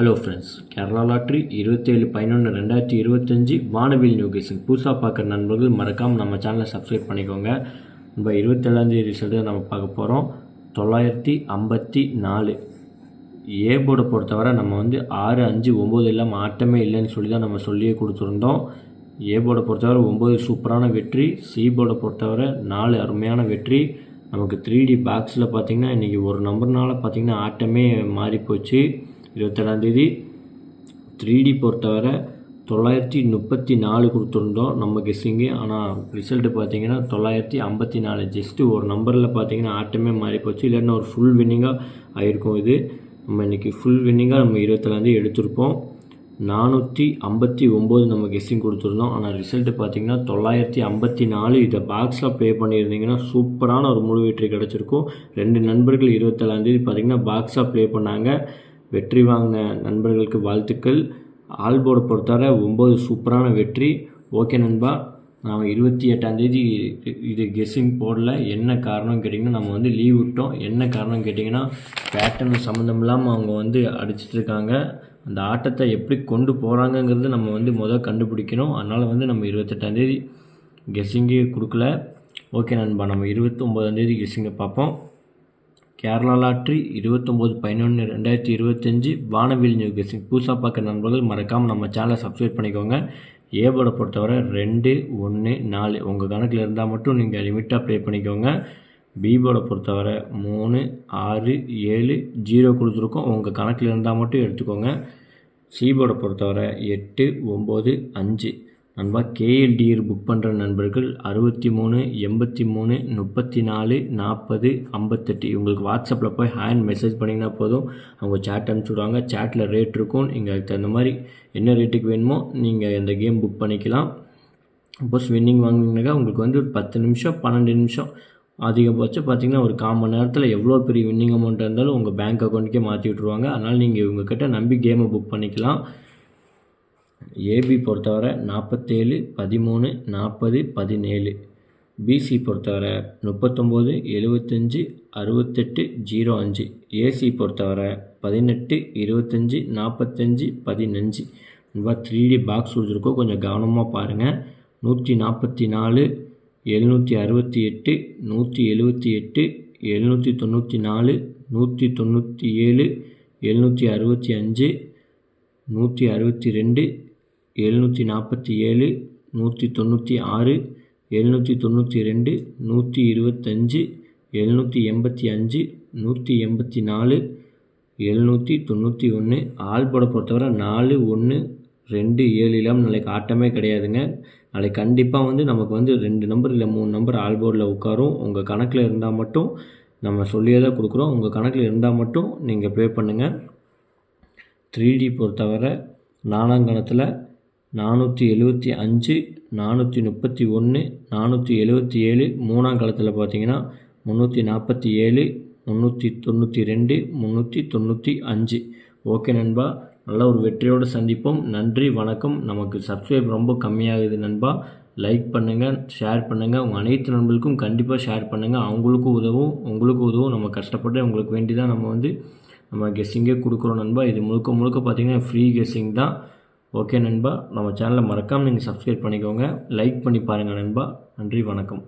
Hello friends Kerala lottery இருபத்தேழு பதினொன்று ரெண்டாயிரத்தி இருபத்தஞ்சி வானவில் நியூகேஷன் புதுசாக பார்க்குற நண்பர்கள் மறக்காமல் நம்ம சேனலை சப்ஸ்கிரைப் பண்ணிக்கோங்க. நம்ம இருபத்தேழாந்தேதி ரிசல்ட்டு நம்ம பார்க்க போகிறோம் தொள்ளாயிரத்தி ஐம்பத்தி நாலு. ஏ போர்டை பொறுத்தவரை நம்ம வந்து ஆறு அஞ்சு ஒம்பது இல்லாமல் ஆட்டமே இல்லைன்னு சொல்லி தான் நம்ம சொல்லியே கொடுத்துருந்தோம். ஏ போர்டை பொறுத்தவரை ஒம்பது சூப்பரான வெற்றி. சி போர்டை பொறுத்தவரை நாலு அருமையான வெற்றி. நமக்கு த்ரீ டி பாக்ஸில் பார்த்திங்கன்னா இன்றைக்கி ஒரு நம்பர்னால பார்த்திங்கன்னா ஆட்டமே மாறி போச்சு இருபத்தேழாந்தேதி த்ரீ டி பொறுத்தவரை தொள்ளாயிரத்தி முப்பத்தி நாலு கொடுத்துருந்தோம் நம்ம கெஸ்ஸிங்கு ஆனால் ரிசல்ட்டு பார்த்தீங்கன்னா தொள்ளாயிரத்தி ஐம்பத்தி நாலு. ஜஸ்ட்டு ஒரு நம்பரில் பார்த்தீங்கன்னா ஆட்டமே மாறி போச்சு இல்லைன்னா ஒரு ஃபுல் வின்னிங்காக ஆகிருக்கும் இது. நம்ம இன்றைக்கி ஃபுல் வின்னிங்காக நம்ம இருபத்தேழாந்தேதி எடுத்திருப்போம். நானூற்றி ஐம்பத்தி ஒம்பது நம்ம கெஸ்ஸிங் கொடுத்துருந்தோம். ஆனால் ரிசல்ட்டு பார்த்தீங்கன்னா தொள்ளாயிரத்தி ஐம்பத்தி நாலு. இதை பாக்ஸில் ப்ளே பண்ணியிருந்தீங்கன்னா சூப்பரான ஒரு முழு வெற்றி கிடச்சிருக்கும். ரெண்டு நண்பர்கள் இருபத்தேழாந்தேதி பார்த்திங்கன்னா பாக்ஸாக ப்ளே பண்ணாங்க. வெற்றி வாங்கின நண்பர்களுக்கு வாழ்த்துக்கள். ஆல்போர்டை பொறுத்தவரை ஒம்பது சூப்பரான வெற்றி. ஓகே நண்பா நாம் இருபத்தி எட்டாந்தேதி இது கெஸ்ஸிங் போடல என்ன காரணம் கேட்டிங்கன்னா நம்ம வந்து லீவ் விட்டோம். என்ன காரணம் கேட்டிங்கன்னா பேட்டர்ன் சம்மந்தம் இல்லாமல் அவங்க வந்து அடிச்சிட்ருக்காங்க அந்த ஆட்டத்தை எப்படி கொண்டு போகிறாங்கங்கிறது நம்ம வந்து முதல் கண்டுபிடிக்கணும். அதனால் வந்து நம்ம இருபத்தெட்டாந்தேதி கெஸ்ஸிங்கே கொடுக்கல. ஓகே நண்பா நம்ம இருபத்தொம்போதாந்தேதி கெஸ்ஸிங்கை பார்ப்போம். கேரளா லாட்ரி இருபத்தொம்போது பதினொன்று ரெண்டாயிரத்தி இருபத்தஞ்சி வானவில் நியூ கெஸ்ஸிங் புதுசாக பார்க்குற நண்பர்கள் மறக்காமல் நம்ம சேனலை சப்ஸ்கிரைப் பண்ணிக்கோங்க. ஏபோட பொறுத்தவரை ரெண்டு ஒன்று நாலு உங்கள் கணக்கில் இருந்தால் மட்டும் நீங்கள் லிமிட்டாக ப்ளே பண்ணிக்கோங்க. பீபோட பொறுத்தவரை மூணு ஆறு ஏழு ஜீரோ கொடுத்துருக்கோம். உங்கள் கணக்கில் இருந்தால் மட்டும் எடுத்துக்கோங்க. சீபோட பொறுத்தவரை எட்டு ஒம்பது அஞ்சு. நண்பா கேஎல்டிஆர் புக் பண்ணுற நண்பர்கள் அறுபத்தி மூணு எண்பத்தி மூணு முப்பத்தி நாலு நாற்பது ஐம்பத்தெட்டு. இவங்களுக்கு வாட்ஸ்அப்பில் போய் ஹேண்ட் மெசேஜ் பண்ணிங்கன்னா போதும். அவங்க சேட் அனுப்பிச்சுடுவாங்க. சேட்டில் ரேட் இருக்கும். நீங்கள் அதுக்கு தகுந்த மாதிரி என்ன ரேட்டுக்கு வேணுமோ நீங்கள் இந்த கேம் புக் பண்ணிக்கலாம். சப்போஸ் வின்னிங் வாங்கினீங்கன்னாக்கா உங்களுக்கு வந்து ஒரு பத்து நிமிஷம் பன்னெண்டு நிமிஷம் அதிகபட்சம் பார்த்தீங்கன்னா ஒரு கால் மணி நேரத்தில் எவ்வளோ பெரிய வின்னிங் அமௌண்ட் இருந்தாலும் உங்கள் பேங்க் அக்கௌண்ட்டுக்கே மாற்றி விட்ருவாங்க அதனால் நீங்கள் இவங்கக்கிட்ட நம்பி கேமை புக் பண்ணிக்கலாம். ஏபி பொறுத்தவரை நாற்பத்தேழு பதிமூணு நாற்பது பதினேழு. பிசி பொறுத்தவரை முப்பத்தொம்போது எழுபத்தஞ்சி அறுபத்தெட்டு ஜீரோ அஞ்சு. ஏசி பொறுத்தவரை பதினெட்டு இருபத்தஞ்சி நாற்பத்தஞ்சி பதினஞ்சு. இந்த த்ரீ டி பாக்ஸ் கொடுத்துருக்கோம். கொஞ்சம் கவனமாக பாருங்கள் நூற்றி நாற்பத்தி நாலு எழுநூற்றி அறுபத்தி எட்டு நூற்றி எழுபத்தி எட்டு எழுநூற்றி தொண்ணூற்றி நாலு நூற்றி தொண்ணூற்றி ஏழு எழுநூற்றி அறுபத்தி அஞ்சு நூற்றி அறுபத்தி ரெண்டு எழுநூற்றி நாற்பத்தி ஏழு நூற்றி தொண்ணூற்றி ஆறு எழுநூற்றி தொண்ணூற்றி ரெண்டு நூற்றி இருபத்தஞ்சு எழுநூற்றி எண்பத்தி அஞ்சு நூற்றி எண்பத்தி நாலு எழுநூற்றி தொண்ணூற்றி ஒன்று. ஆல்போட பொறுத்தவரை நாலு ஒன்று ரெண்டு ஏழு இல்லாமல் நாளைக்கு ஆட்டமே கிடையாதுங்க. நாளைக்கு கண்டிப்பாக வந்து நமக்கு வந்து ரெண்டு நம்பர் இல்லை மூணு நம்பர் ஆல்போர்டில் உட்காரும். உங்கள் கணக்கில் இருந்தால் மட்டும் நம்ம சொல்லியே தான் கொடுக்குறோம். உங்கள் கணக்கில் இருந்தால் மட்டும் நீங்கள் ப்ளே பண்ணுங்கள் த்ரீ டி பொறுத்தவரை நாலாங்கணத்தில் நானூற்றி எழுபத்தி அஞ்சு நானூற்றி முப்பத்தி ஒன்று நானூற்றி எழுபத்தி ஏழு மூணாம் காலத்தில் பார்த்தீங்கன்னா முந்நூற்றி நாற்பத்தி ஏழு முந்நூற்றி தொண்ணூற்றி ரெண்டு முந்நூற்றி தொண்ணூற்றி அஞ்சு. ஓகே நண்பா நல்ல ஒரு வெற்றியோடு சந்திப்போம். நன்றி வணக்கம். நமக்கு சப்ஸ்கிரைப் ரொம்ப கம்மியாகுது நண்பா. லைக் பண்ணுங்கள் ஷேர் பண்ணுங்கள் உங்கள் அனைத்து நண்பர்களுக்கும் கண்டிப்பாக ஷேர் பண்ணுங்கள் அவங்களுக்கும் உதவும் உங்களுக்கும் உதவும். நம்ம கஷ்டப்பட்டு உங்களுக்கு வேண்டி தான் நம்ம வந்து நம்ம கெஸ்ஸிங்கே கொடுக்குறோம் நண்பா. இது முழுக்க முழுக்க பார்த்திங்கன்னா ஃப்ரீ கெஸ்ஸிங் தான். ஓகே நண்பா. நம்ம சேனலை மறக்காமல் நீங்கள் சப்ஸ்கிரைப் பண்ணிக்கோங்க. லைக் பண்ணி பாருங்கள் நண்பா. நன்றி வணக்கம்.